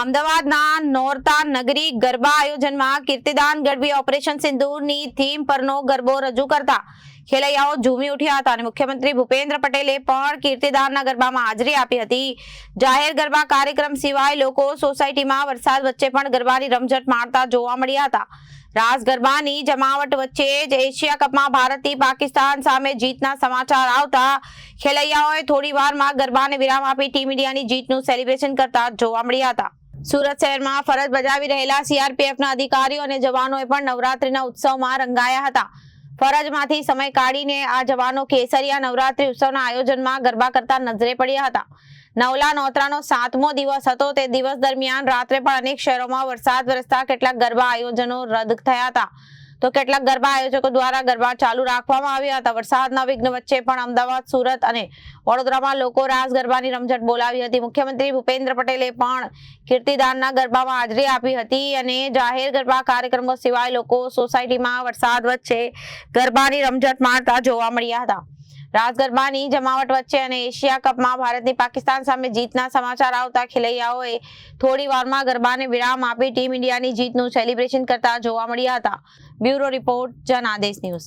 અમદાવાદના નોરતા નગરી ગરબા આયોજનમાં કીર્તિદાન ગરબી ઓપરેશન સિંદૂરની થીમ પરનો ગરબો રજૂ કરતા ખેલૈયાઓ ઝૂમી ઉઠ્યા હતા અને મુખ્યમંત્રી ભૂપેન્દ્ર પટેલે પણ કીર્તિદાનના ગરબામાં હાજરી આપી હતી. જાહેર ગરબા કાર્યક્રમ સિવાય લોકો સોસાયટીમાં વરસાદ વચ્ચે પણ ગરબાની રમઝટ મારતા જોવા મળ્યા હતા. રાસ ગરબાની જમાવટ વચ્ચે જ એશિયા કપમાં ભારતથી પાકિસ્તાન સામે જીતના સમાચાર આવતા ખેલૈયાઓએ થોડી વારમાં ગરબાને વિરામ આપી ટીમ ઇન્ડિયાની જીતનું સેલિબ્રેશન કરતા જોવા મળ્યા હતા. સુરત શહેરમાં ફરજ બજાવી રહેલા સીઆરપીએફના અધિકારીઓ અને જવાનોએ પણ નવરાત્રીના ઉત્સવમાં રંગાયા હતા. ફરજમાંથી સમય કાઢીને આ જવાનો કેસરિયા નવરાત્રી ઉત્સવના આયોજનમાં ગરબા કરતા નજરે પડ્યા હતા. નવલા નોતરાનો સાતમો દિવસ હતો. તે દિવસ દરમિયાન રાત્રે પણ અનેક શહેરોમાં વરસાદ વરસતા કેટલાક ગરબા આયોજનો રદ થયા હતા. તો કેટલાક ગરબા આયોજકો દ્વારા ગરબા ચાલુ રાખવામાં આવ્યા હતા. વરસાદના વિઘ્ન વચ્ચે પણ અમદાવાદ, સુરત અને વડોદરામાં લોકો રાસ ગરબાની રમઝટ બોલાવી હતી. મુખ્યમંત્રી ભૂપેન્દ્ર પટેલે પણ કીર્તિદાનના ગરબામાં હાજરી આપી હતી અને જાહેર ગરબા કાર્યક્રમો સિવાય લોકો સોસાયટીમાં વરસાદ વચ્ચે ગરબાની રમઝટ માણતા જોવા મળ્યા હતા. રાસ ગરબાની જમાવટ વચ્ચે અને એશિયા કપમાં ભારતની પાકિસ્તાન સામે જીતના સમાચાર આવતા ખેલૈયાઓએ થોડી વારમાં ગરબાને વિરામ આપી ટીમ ઇન્ડિયાની જીતનું સેલિબ્રેશન કરતા જોવા મળ્યા હતા. બ્યુરો રિપોર્ટ જન આદેશ ન્યૂઝ.